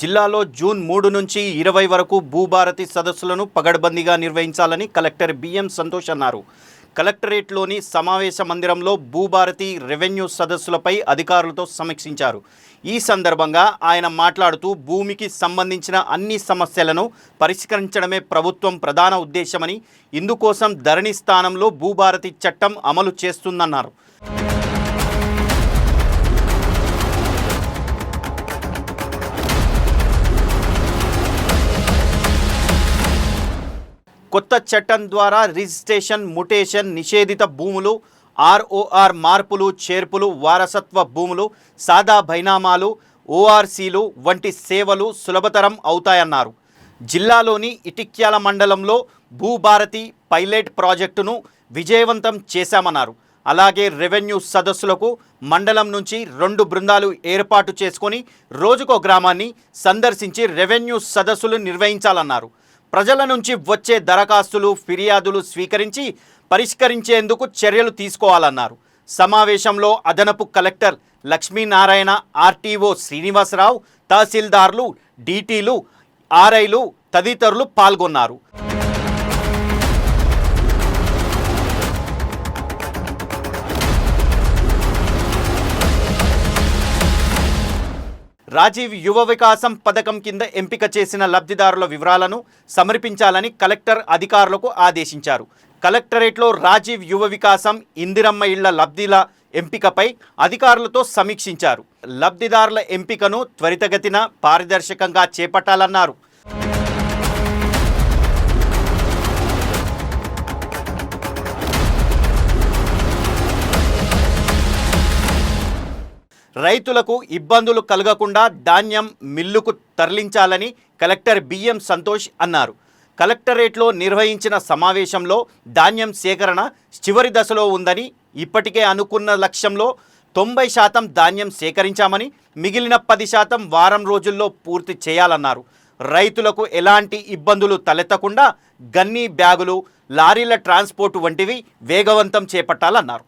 జిల్లాలో జూన్ మూడు నుంచి ఇరవై వరకు భూభారతి సదస్సులను పగడ్బందీగా నిర్వహించాలని కలెక్టర్ బిఎం సంతోష్ అన్నారు. కలెక్టరేట్లోని సమావేశ మందిరంలో భూభారతి రెవెన్యూ సదస్సులపై అధికారులతో సమీక్షించారు. ఈ సందర్భంగా ఆయన మాట్లాడుతూ భూమికి సంబంధించిన అన్ని సమస్యలను పరిష్కరించడమే ప్రభుత్వం ప్రధాన ఉద్దేశమని ఇందుకోసం ధరణి స్థానంలో భూభారతి చట్టం అమలు చేస్తుందన్నారు. కొత్త చట్టం ద్వారా రిజిస్ట్రేషన్ ముటేషన్ నిషేధిత భూములు ఆర్ఓఆర్ మార్పులు చేర్పులు వారసత్వ భూములు సాదా బైనామాలు ఓఆర్సీలు వంటి సేవలు సులభతరం అవుతాయన్నారు. జిల్లాలోని ఇటిక్యాల మండలంలో భూభారతి పైలట్ ప్రాజెక్టును విజయవంతం చేశామన్నారు. అలాగే రెవెన్యూ సదస్సులకు మండలం నుంచి రెండు బృందాలు ఏర్పాటు చేసుకొని రోజుకో గ్రామాన్ని సందర్శించి రెవెన్యూ సదస్సులు నిర్వహించాలన్నారు. ప్రజల నుంచి వచ్చే దరఖాస్తులు ఫిర్యాదులు స్వీకరించి పరిష్కరించేందుకు చర్యలు తీసుకోవాలన్నారు. సమావేశంలో అదనపు కలెక్టర్ లక్ష్మీనారాయణ ఆర్టీఓ శ్రీనివాసరావు తహసీల్దార్లు డీటీలు ఆర్ఐలు తదితరులు పాల్గొన్నారు. రాజీవ్ యువ వికాసం పథకం కింద ఎంపిక చేసిన లబ్ధిదారుల వివరాలను సమర్పించాలని కలెక్టర్ అధికారులకు ఆదేశించారు. కలెక్టరేట్లో రాజీవ్ యువ వికాసం ఇందిరమ్మ ఇళ్ళ లబ్ధిల ఎంపికపై అధికారులతో సమీక్షించారు. లబ్ధిదారుల ఎంపికను త్వరితగతిన పారదర్శకంగా చేపట్టాలన్నారు. రైతులకు ఇబ్బందులు కలగకుండా ధాన్యం మిల్లుకు తరలించాలని కలెక్టర్ బిఎం సంతోష్ అన్నారు. కలెక్టరేట్లో నిర్వహించిన సమావేశంలో ధాన్యం సేకరణ చివరి దశలో ఉందని ఇప్పటికే అనుకున్న లక్ష్యంలో తొంభై శాతం ధాన్యం సేకరించామని మిగిలిన పది శాతం వారం రోజుల్లో పూర్తి చేయాలన్నారు. రైతులకు ఎలాంటి ఇబ్బందులు తలెత్తకుండా గన్నీ బ్యాగులు లారీల ట్రాన్స్పోర్ట్ వంటివి వేగవంతం చేపట్టాలన్నారు.